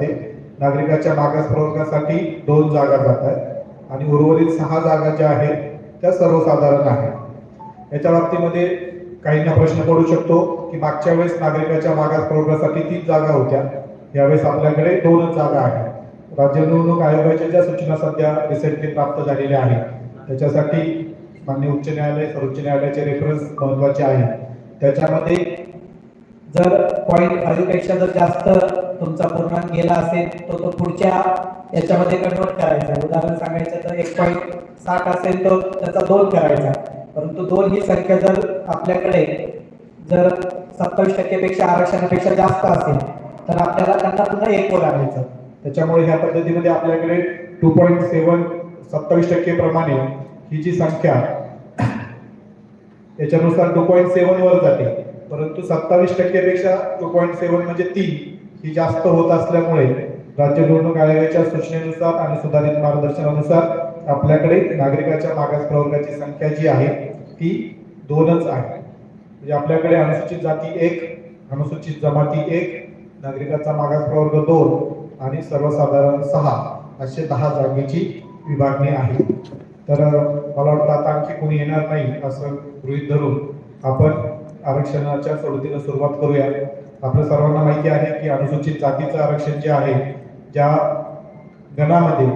नागरिकाच्या मागास प्रवर्गासाठी दोन जागा जात आहेत. आणि उर्वरित सहा जागा ज्या आहेत त्या सर्वसाधारण आहेत. याच्या बाबतीमध्ये काहींना प्रश्न पडू शकतो की मागच्या वेळेस नागरिकाच्या मागास प्रवर्गासाठी तीन जागा होत्या. यावेळेस आपल्याकडे दोनच जागा आहेत. राज्य निवडणूक आयोगाच्या ज्या सूचना सध्या रिसेंटली प्राप्त झालेल्या आहेत त्याच्यासाठी मान्य उच्च न्यायालय सर्वोच्च न्यायालयाचे रेफरन्स महत्त्वाचे आहेत. त्याच्यामध्ये जर पॉईंट फाईव्हपेक्षा जर जास्त तुमचा पूर्णांक गेला असेल तर तो पुढच्या याच्यामध्ये कन्वर्ट करायचा उदाहरण सांगायचं तर एक पॉईंट साठ असेल तर त्याचा दोन करायचा. परंतु दोन ही संख्या जर आपल्याकडे जर सत्तावीस टक्केपेक्षा आरक्षणापेक्षा जास्त असेल तर आपल्याला त्यांना पुन्हा एक वर आणायचं. त्याच्यामुळे ह्या पद्धतीमध्ये आपल्याकडे टू पॉईंट सेवन सत्तावीस टक्के प्रमाणे ही जी संख्या याच्यानुसार टू पॉईंट सेवन वर जाते. परंतु सत्तावीस टक्केपेक्षा टू पॉईंट सेवन म्हणजे तीन ही जास्त होत असल्यामुळे राज्य निवडणूक आयोगाच्या सूचनेनुसार आणि सुधारित मार्गदर्शनानुसार आपल्याकडे नागरिकाच्या मागास प्रवर्गाची संख्या जी आहे ती दोनच आहे. म्हणजे आपल्याकडे अनुसूचित जाती एक अनुसूचित जमाती एक नागरिकाचा मागास प्रवर्ग दोन आणि सर्वसाधारण सहा असे दहा जागेची विभागणी आहे. तर मला वाटतं आता आणखी कोणी येणार नाही असं गृहीत धरून आपण आरक्षणाच्या सोडतीनं सुरुवात करूया. आपल्या सर्वांना माहिती आहे की अनुसूचित जातीचं आरक्षण जे आहे ज्या गणामध्ये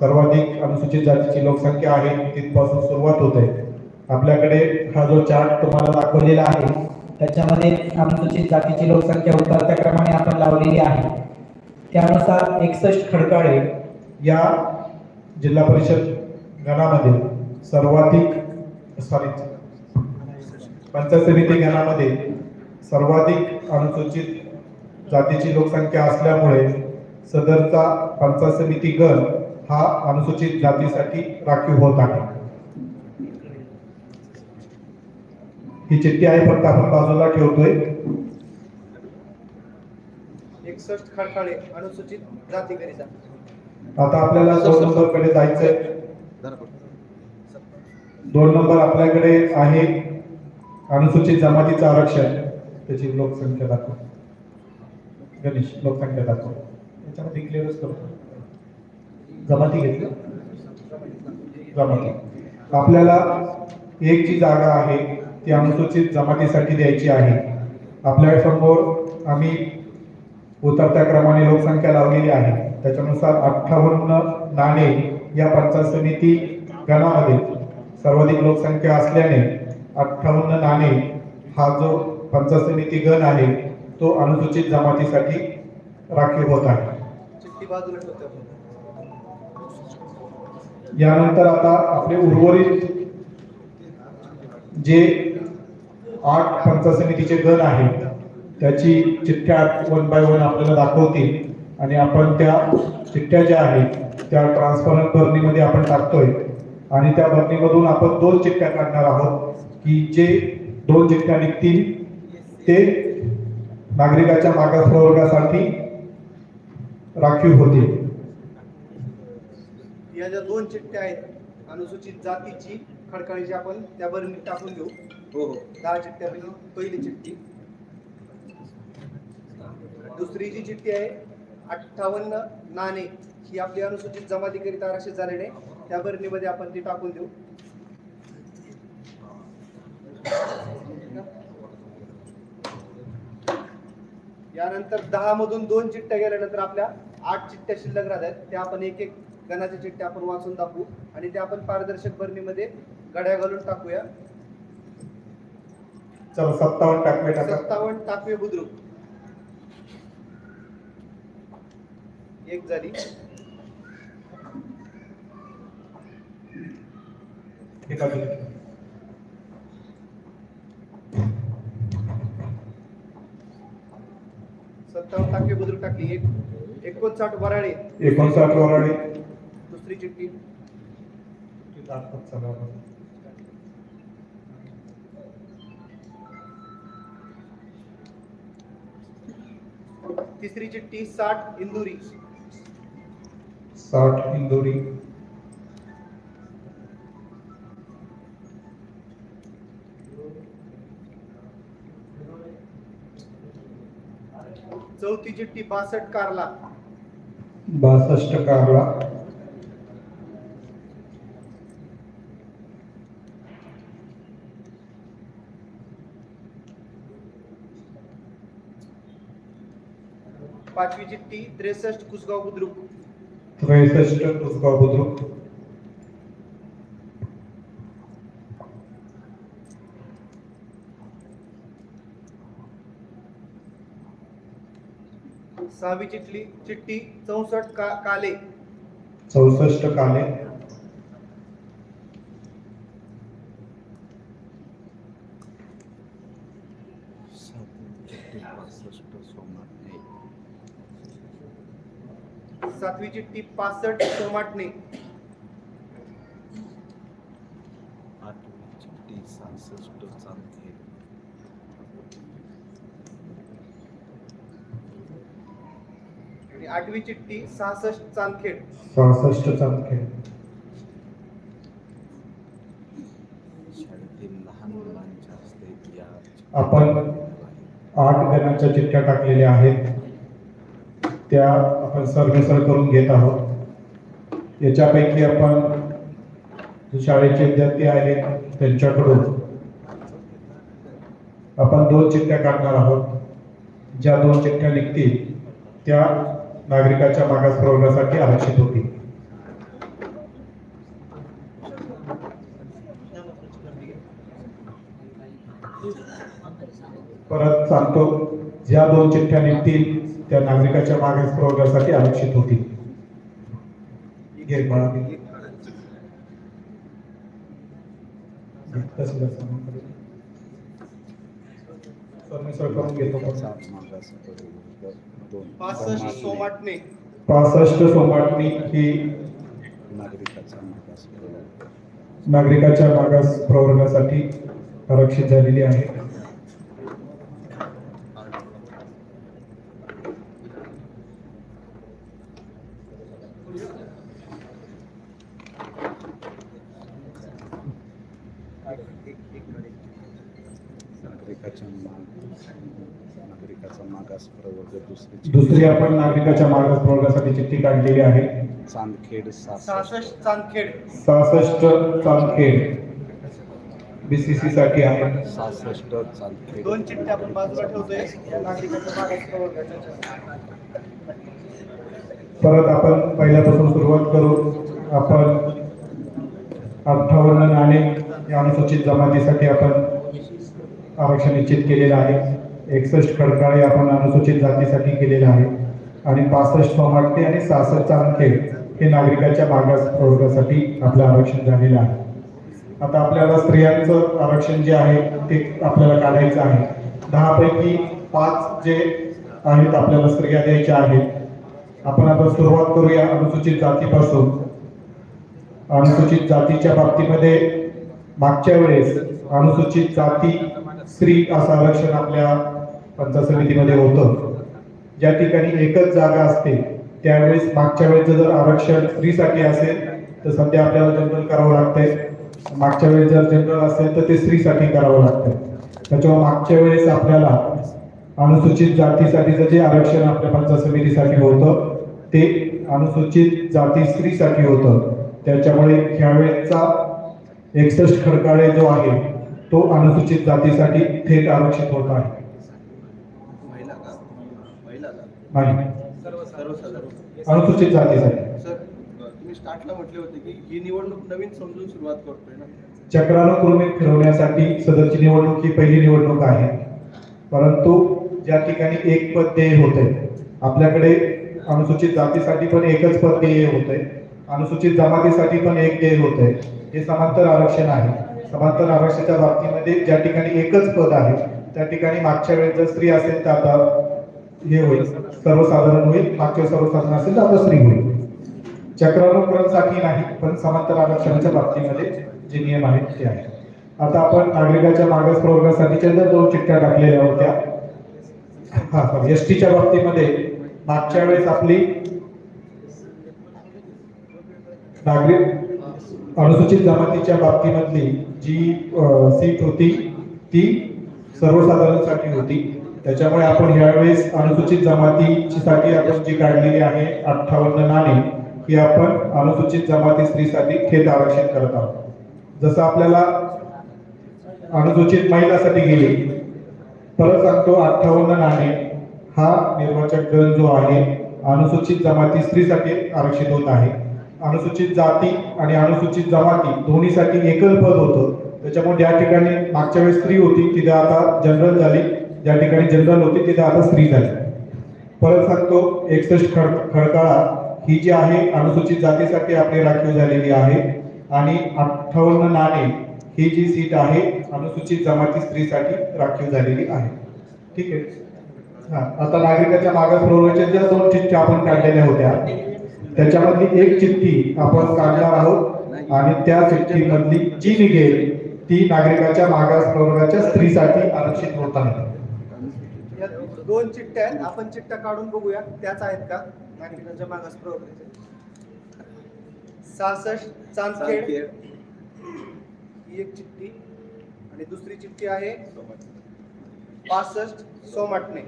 सर्वाधिक अनुसूचित जातीची लोकसंख्या आहे तिथपासून सुरुवात होते आपल्याकडे हा जो चार्ट तुम्हाला दाखवलेला आहे त्याच्यामध्ये अनुसूचित जातीची लोकसंख्या उतरत्या क्रमाने आपण लावलेली आहे. त्यानुसार एकसष्ट खडकाळे या जिल्हा परिषद गणामध्ये सर्वाधिक सॉरी पंचायत समिती गणामध्ये सर्वाधिक अनुसूचित जातीची लोकसंख्या असल्यामुळे सदरचा पंचायत समिती गण हा अनुसूचित जातीसाठी राखीव होत आहे. ही चिठ्ठी आहे फक्त आपण बाजूला ठेवतोय. एकसष्ट खडकाळे अनुसूचित जातीकरिता. आता आपल्याला दोन नंबरकडे जायचंय. दोन नंबर आपल्याकडे आहे अनुसूचित जमातीचं आरक्षण. त्याची लोकसंख्या दाखव. गणेश लोकसंख्या दाखव. त्याच्यामध्ये क्लिअरच करतो. जमाती घेतलं? जमाती. आपल्याला एक जी जागा आहे ती अनुसूचित जमातीसाठी द्यायची आहे. आपल्यासमोर आम्ही उतरत्या क्रमाने लोकसंख्या लावलेली आहे. त्याच्यानुसार अठ्ठावन्न नाणे या पंचायत समिती गणामध्ये सर्वाधिक लोकसंख्या असल्याने अठ्ठावन्न नाणे हा जो पंचायत समिती गण आहे तो अनुसूचित जमातीसाठी राखीव होत आहे. यानंतर आता आपले उर्वरित जे आठ पंचायत समितीचे गण आहेत त्याची चिठ्ठ्या वन बाय वन आपल्याला दाखवतील. आणि आपण त्या चिठ्ठ्या ज्या आहेत त्या ट्रान्सपरंट भरणीमध्ये आपण टाकतोय. आणि त्या भरणीमधून आपण दोन चिठ्ठ्या काढणार आहोत की जे दोन चिठ्ठ्या निघतील ते नागरिकाच्या मागास प्रवर्गासाठी राखीव होतील. या ज्या दोन चिठ्ठ्या आहेत अनुसूचित जातीची खडकाळीची आपण त्या बरणीत टाकून घेऊ हो हो. दहा चिठ्ठ्यापैकी पहिली चिठ्ठी. दुसरी जी चिठ्ठी आहे अठ्ठावन्न नाणे ही आपली अनुसूचित जमातीकरिता आरक्षित झालेली आहे. त्या बरणीमध्ये आपण ती टाकून देऊ. यानंतर दहा मधून दोन चिठ्ठ्या गेल्यानंतर आपल्या आठ चिठ्ठ्या शिल्लक राहतात त्या आपण एक एक गणाच्या चिठ्ठ्या आपण वाचून दाखवू. आणि त्या आपण पारदर्शक बरणीमध्ये गड्या घालून टाकूया. चला सत्तावन्न टाकले टाका सत्तावन्न टाकवे बुद्रुक. एक झाली. हे टाकवे बुद्रुक टाकली एक एकोणसाठ वराळे एकोणसाठ वराळे दुसरी चिठ्ठी. तिसरी चिठ्ठी साठ इंदुरी. साठ इंदोरी. चौथी चिठ्ठी बासष्ट कारला. बासष्ट कारला. पाचवी चिठ्ठी त्रेसष्ट कुसगाव बुद्रुक. त्रेसष्ट कुसगाव बुद्रुक. सहावी चिठ्ठी चिठ्ठी चौसष्ट का काले. चौसष्ट काले. सातवी चिठ्ठी पासष्ट सोमाटणे. आठवी चिठ्ठी सहासष्ट आणि आठवी चिठ्ठी सहासष्ट चांदखेड. सहासष्ट चांदखेड. आपण आठ गणांच्या चिठ्ठ्या टाकलेल्या आहेत. त्या आपण सरमिसळ करून घेत आहोत. याच्यापैकी आपण शाळेचे विद्यार्थी आहेत त्यांच्याकडून आपण दोन चिठ्ठ्या काढणार आहोत. ज्या दोन चिठ्ठ्या निघतील त्या नागरिकाच्या मागास प्रवर्गासाठी आरक्षित होती. परत सांगतो ज्या दोन चिठ्ठ्या निघतील त्या नागरिकाच्या मागास प्रवर्गासाठी आरक्षित होतील. तहसीलदार साहेबांकडे. सरमिसळ करून घेतो पण. सात मागास प्रवर्ग दोन पासष्ट मागणी सोमाटणे. पासष्ट सोमाटणी ही नागरिकाच्या मागास प्रवर्गासाठी आरक्षित झालेली आहे नागरिकाच्या माग नागरिकाचा मागास प्रवर्ग दुसरी आपण नागरिकाच्या मागास प्रवर्गासाठी चिठ्ठी काढलेली आहे. चांदखेड सहासष्ट सहासष्ट चांदखेड. सहासष्ट चांदखेड. बीसीसी साठी आहे सहासष्ट चांदखेड. दोन चिठ्ठ्या आपण बाजूला ठेवतोय. या नागरिकाच्या मागास प्रवर्गाच्या परत आपण पहिल्यापासून सुरुवात करू. आपण अठ्ठावन्न नाणे या अनुसूचित जमातीसाठी आपण आरक्षण निश्चित केलेलं आहे. एकसष्ट खडकाळे आपण अनुसूचित जातीसाठी केलेलं आहे. आणि पासष्ट सोमाटणे आणि सहासष्ट चांदखेड हे नागरिकाच्या मागास प्रवर्गासाठी आपलं आरक्षण झालेलं आहे. आता आपल्याला स्त्रियांचं आरक्षण जे आहे ते आपल्याला काढायचं आहे. दहापैकी पाच जे आहेत आपल्याला स्त्रिया द्यायच्या आहेत. आपण आता सुरुवात करूया अनुसूचित जातीपासून. अनुसूचित जातीच्या बाबतीमध्ये मागच्या वेळेस अनुसूचित जाती स्त्री असं आरक्षण आपल्या पंचायत समितीमध्ये होतं. ज्या ठिकाणी एकच जागा असते त्यावेळेस मागच्या वेळेचं जर आरक्षण स्त्रीसाठी असेल तर सध्या आपल्याला जनरल करावं लागतंय. मागच्या वेळेस जर जनरल असेल तर ते स्त्रीसाठी करावं लागतंय. त्याच्यामुळे मागच्या वेळेस आपल्याला अनुसूचित जातीसाठीचं जे आरक्षण आपल्या पंचायत समितीसाठी होतं ते अनुसूचित जाती स्त्रीसाठी होतं. त्याच्यामुळे ह्यावेळेचा एकसष्ट खडकाळे जो आहे तो अनुसूचित जातीसाठी थेट आरक्षित होत आहे महिला का महिला का नाही. अनुसूचित जातीसाठी. स्टार्टला म्हटले होते की ही निवडणूक नवीन समजून सुरुवात करतोय ना? चक्रानुक्रमित फिरवण्यासाठी सदरची निवडणूक ही पहिली निवडणूक आहे. परंतु ज्या ठिकाणी एक पद देय होते आपल्याकडे अनुसूचित जातीसाठी पण एकच पद देय होते अनुसूचित जमातीसाठी पण एक देय होते हे समांतर आरक्षण आहे. समांतर आरक्षणाच्या बाबतीमध्ये ज्या ठिकाणी एकच पद आहे त्या ठिकाणी मागच्या वेळेस जर स्त्री असेल तर आता हे होईल. सर्वसाधारण होईल. मागच्या सर्वसाधारण असेल तर आता स्त्री होईल चक्रानुक्रमसाठी नाही पण समांतर आरक्षणाच्या बाबतीमध्ये जे नियम आहेत ते आहेत. आता आपण नागरिकाच्या मागास प्रवर्गासाठीच्या जर दोन चिठ्ठ्या टाकलेल्या होत्या. हा सॉरी एस टीच्या बाबतीमध्ये मागच्या वेळेस आपली नागरिक अनुसूचित जमातीच्या बाबतीमधली जी सीट होती ती सर्वसाधारणसाठी होती. त्याच्यामुळे आपण ह्यावेळेस अनुसूचित जमातीची साठी आपण जी काढलेली आहे अठ्ठावन्न नाणे ही आपण अनुसूचित जमाती स्त्रीसाठी थेट आरक्षण करत आहोत. जसं आपल्याला अनुसूचित महिलासाठी गेली परत सांगतो अठ्ठावन्न नाणे हा निर्वाचक दल जो आहे अनुसूचित जमाती स्त्रीसाठी आरक्षित होत आहे. अनुसूचित जाती आणि अनुसूचित जमाती दोन्हीसाठी एकच पद होतं. त्याच्यामुळे या ठिकाणी मागच्या वेळेस स्त्री होती तिथे आता जनरल झाली. ज्या ठिकाणी जनरल होती तिथे आता स्त्री झाली. परत सांगतो एकसष्ट खड खडकाळा ही जी आहे अनुसूचित जातीसाठी आपली राखीव झालेली आहे. आणि अठ्ठावन्न नाणे ही जी सीट आहे अनुसूचित जमाती स्त्रीसाठी राखीव झालेली आहे. ठीक आहे? हा आता नागरिकाच्या मागास प्रवर्गाच्या ज्या दोन चिठ्ठ्या आपण काढलेल्या होत्या त्याच्यामधली एक चिठ्ठी आपण काढणार आहोत आणि त्या चिठ्ठीमधली जी निघेल ती नागरिकाच्या मागास प्रवर्गाच्या स्त्रीसाठी आरक्षित होत आहे. दोन चिठ्ठ्या आहेत. आपण चिठ्ठ्या काढून बघूया. त्याच आहेत का? नागरिकांच्या मागास प्रवर्गाच्या सहासष्ट चांदखेड. ही एक चिठ्ठी. आणि दुसरी चिठ्ठी आहे पासष्ट सोमाटणे.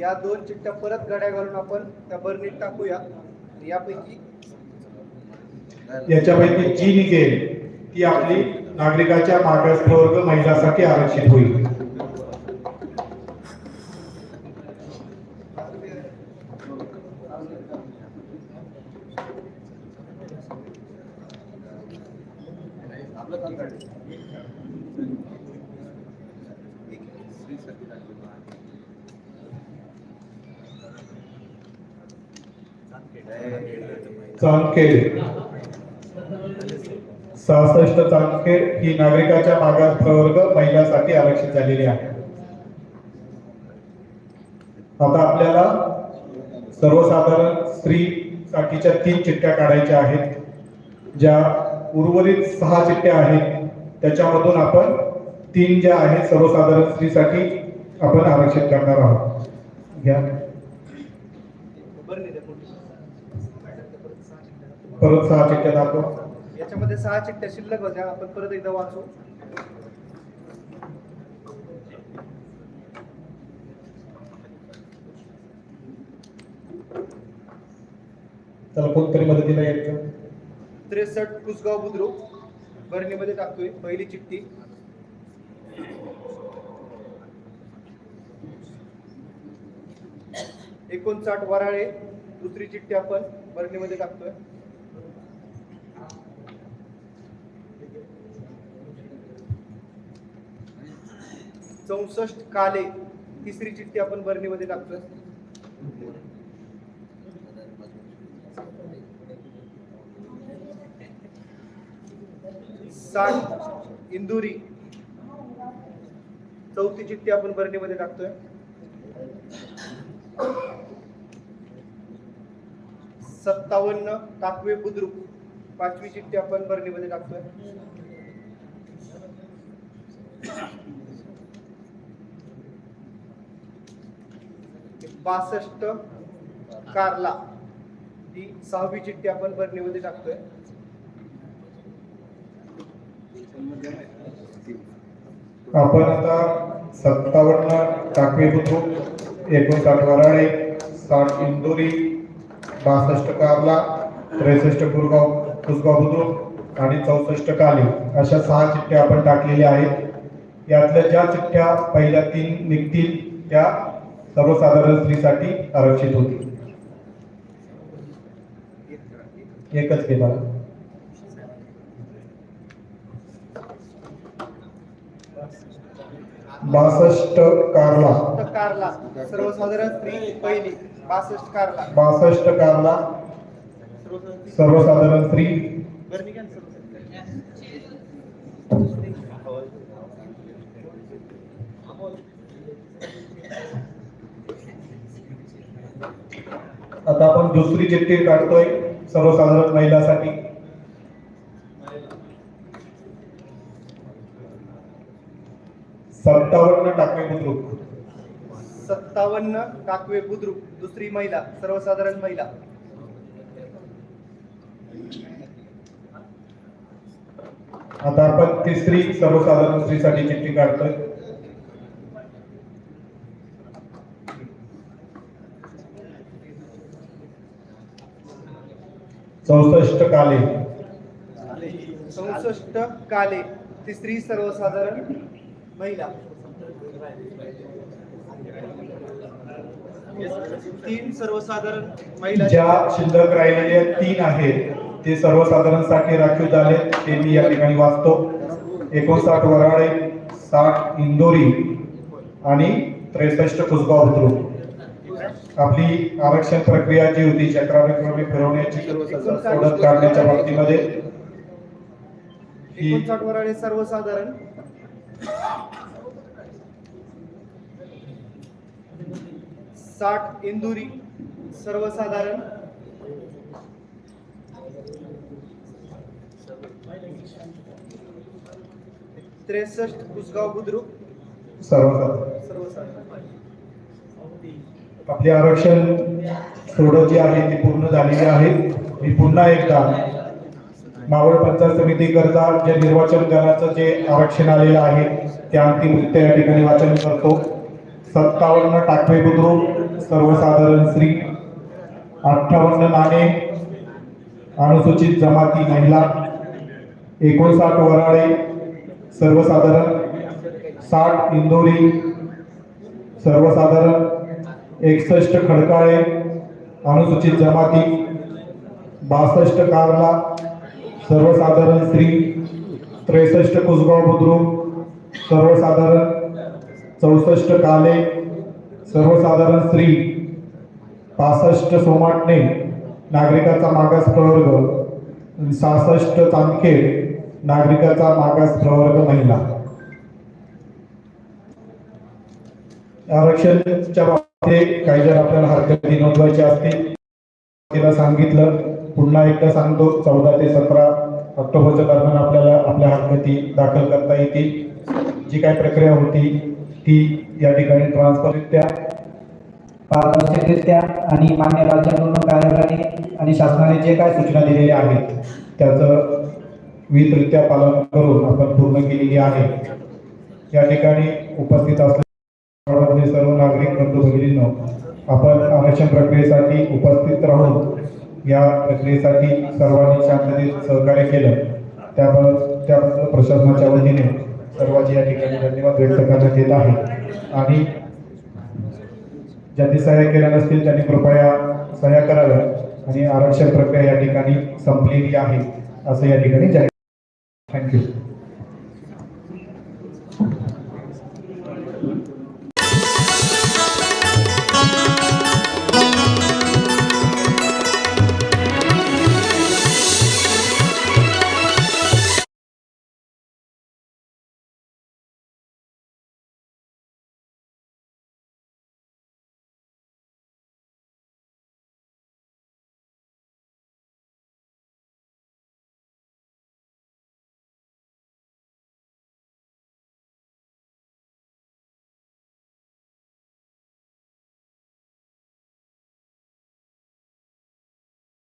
या दोन चिठ्ठ्या परत गड्या घालून आपण त्या बर्नीत टाकूया. यापैकी याच्यापैकी जी निघेल ती आपली नागरिकाच्या मागास प्रवर्ग महिलासाठी आरक्षित होईल. चांदखेड. सहासष्ट चांदखेड ही नागरिकाच्या मागास प्रवर्ग महिलांसाठी आरक्षित झालेली आहे. आता आपल्याला सर्वसाधारण स्त्री साठीच्या तीन चिठ्ठ्या काढायच्या आहेत ज्या उर्वरित सहा चिठ्ठ्या आहेत. त्याच्यामधून आपण तीन ज्या आहेत सर्वसाधारण स्त्रीसाठी आपण आरक्षित करणार आहोत. घ्या. परत सहा चिठ्ठ्या दाखवा. याच्यामध्ये सहा चिठ्ठ्या शिल्लक होत्या. आपण परत एकदा वाचू. त्याला कोणतरी मदतीला यायचं त्रेसष्ट कुसगाव बुद्रुक बर्नीमध्ये टाकतोय पहिली चिठ्ठी. एकोणसाठ वराळे दुसरी चिठ्ठी आपण बर्नीमध्ये टाकतोय. चौसष्ट काले तिसरी चिठ्ठी आपण बर्नीमध्ये टाकतोय. साठ इंदुरी चौथी चिठ्ठी आपण बर्नीमध्ये टाकतोय. सत्तावन्न टाकवे बुद्रुक पाचवी चिठ्ठी आपण बर्नीमध्ये टाकतोय. बासष्ट कारला ही सहावी चिठ्ठी आपण बर्नीमध्ये टाकतोय. आपण आता सत्तावन्न टाकवे बुद्रुक एकोणसाठ वराळे साठ इंदोरी बासष्ट कारला त्रेसष्ट गुरगाव कुसगाव बुद्रुक आणि चौसष्ट काली. अशा सहा चिठ्ठ्या आपण टाकलेल्या आहेत. यातल्या ज्या चिठ्ठ्या पहिल्या तीन निघतील त्या सर्वसाधारण स्त्रीसाठी आरक्षित होतील. एकच केला. बासष्ट कारला. कारला. सर्वसाधारण स्त्री पहिली बासष्ट कारला. बासष्ट कारला. सर्वसाधारण स्त्री. आता आपण दुसरी चिठ्ठी काढतोय सर्वसाधारण महिलासाठी. सत्तावन्न काकवे बुद्रुक दुसरी महिला सर्वसाधारण महिला. आता आपण तिसरी सर्वसाधारण स्त्रीसाठी चिठ्ठी काढतोय. चौसष्ट काले. चौसष्ट काले तिसरी सर्वसाधारण महिला. तीन सर्वसाधारण महिला ज्या शिल्लक राहिलेले तीन आहेत ते सर्वसाधारणसाठी राखीव झाले. ते मी या ठिकाणी वाचतो. एकोणसाठ वराळे साठ इंदोरी आणि त्रेसष्ट कुसगाव बुद्रुक आपली आरक्षण प्रक्रिया जी होती चक्राविक्रमी फिरवण्याची सोडत काढण्याच्या बाबतीमध्ये एकोणसाठ वराळे सर्वसाधारण. साठ इंदुरी सर्वसाधारण. त्रेसष्ट कुसगाव बुद्रुक. सर्वसाधारण. आपले आरक्षण सोडत जी आहे ती पूर्ण झालेली आहे. मी पुन्हा एकदा मावळ पंचायत समिती करता जे निर्वाचन करण्याचं जे आरक्षण आलेलं आहे ते अंतिमरित्या या ठिकाणी वाचन करतो. सत्तावन्न टाकवे बुद्रुक सर्वसाधारण स्त्री अठ्ठावन्न नाणे अनुसूचित जमाती महिला एकोणसाठ वराळे सर्वसाधारण साठ इंदोरी सर्वसाधारण एकसष्ट खडकाळे अनुसूचित जमाती बासष्ट कारला सर्वसाधारण स्त्री त्रेसष्ट कुसगाव बुद्रुक सर्वसाधारण चौसष्ट काले सर्वसाधारण स्त्री पासष्ट सोमाटणे नागरिकाचा मागास प्रवर्ग सहासष्ट चांदखेड नागरिकाचा मागास प्रवर्ग महिला. आरक्षणच्या बाबतीत काही जर आपल्याला हरकती नोंदवायची असतील. तिला सांगितलं. पुन्हा एकदा सांगतो. चौदा ते सतरा ऑक्टोबरच्या दरम्यान आपल्याला आपल्या हरकती दाखल करता येतील. जी काय प्रक्रिया होती ती या ठिकाणी ट्रान्सफररित्या पारदर्शकरित्या आणि मान्य राज्य निवडणूक आणि शासनाने जे काय सूचना दिलेल्या आहेत त्याचं विहितरित्या पालन करून आपण पूर्ण केलेली आहे. या ठिकाणी उपस्थित असलेले सर्व नागरिक बंधू भगिनींनो आपण आरक्षण प्रक्रियेसाठी उपस्थित राहून या प्रक्रियेसाठी सर्वांनी शांततेत सहकार्य केलं. त्याबद्दल त्याबद्दल प्रशासनाच्या वतीने सर्वांचे या ठिकाणी धन्यवाद व्यक्त करण्यात येत आहे. आणि ज्यांनी सह्या केल्या नसतील त्यांनी कृपया सह्या कराव्या आणि आरक्षण प्रक्रिया या ठिकाणी संपलेली आहे असं या ठिकाणी जाहीर थँक्यू